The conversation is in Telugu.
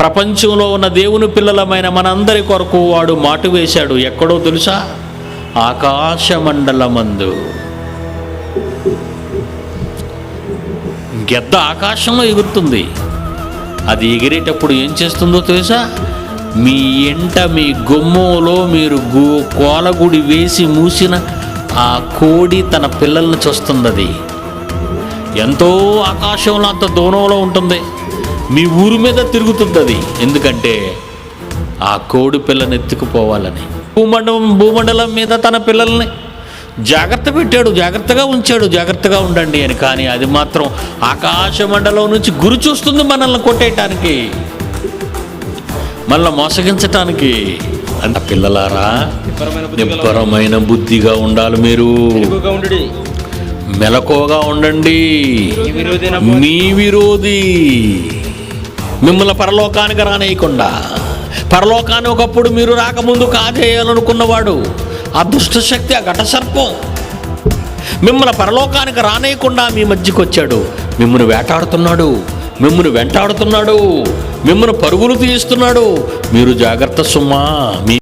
ప్రపంచంలో ఉన్న దేవుని పిల్లలమైన మనందరి కొరకు వాడు మాటు వేశాడు. ఎక్కడో తెలుసా? ఆకాశమండలమందు. గెద్ద ఆకాశంలో ఎగురుతుంది. అది ఎగిరేటప్పుడు ఏం చేస్తుందో తెలుసా? మీ ఎంట మీ గుమ్మంలో మీరు గో కోలగుడి వేసి మూసిన ఆ కోడి తన పిల్లల్ని చూస్తుంది అది ఎంతో ఆకాశంలో అంత దూరంలో ఉంటుంది. మీ ఊరి మీద తిరుగుతుంది అది ఎందుకంటే ఆ కోడి పిల్లని ఎత్తుకుపోవాలని. భూమండలం భూమండలం మీద తన పిల్లల్ని జాగ్రత్త పెట్టాడు జాగ్రత్తగా ఉంచాడు జాగ్రత్తగా ఉండండి అని. కానీ అది మాత్రం ఆకాశ మండలం నుంచి గురి చూస్తుంది మనల్ని కొట్టేయటానికి. మనల్ని మోసగించటానికి. అంత పిల్లలారా నిబ్బరమైన బుద్ధిగా ఉండాలి మీరు. మెలకువగా ఉండండి. మీ విరోధి. మిమ్మల్ని పరలోకానికి రానేయకుండా పరలోకాన్ని ఒకప్పుడు మీరు రాకముందు కాజేయాలనుకున్నవాడు ఆ దుష్ట శక్తి ఆ ఘట సర్పం. మిమ్మల్ని పరలోకానికి రానేయకుండా మీ మధ్యకి వచ్చాడు. మిమ్మల్ని వేటాడుతున్నాడు మిమ్మల్ని వెంటాడుతున్నాడు మిమ్మల్ని పరుగులు తీస్తున్నాడు మీరు జాగ్రత్త సుమ్మా మీ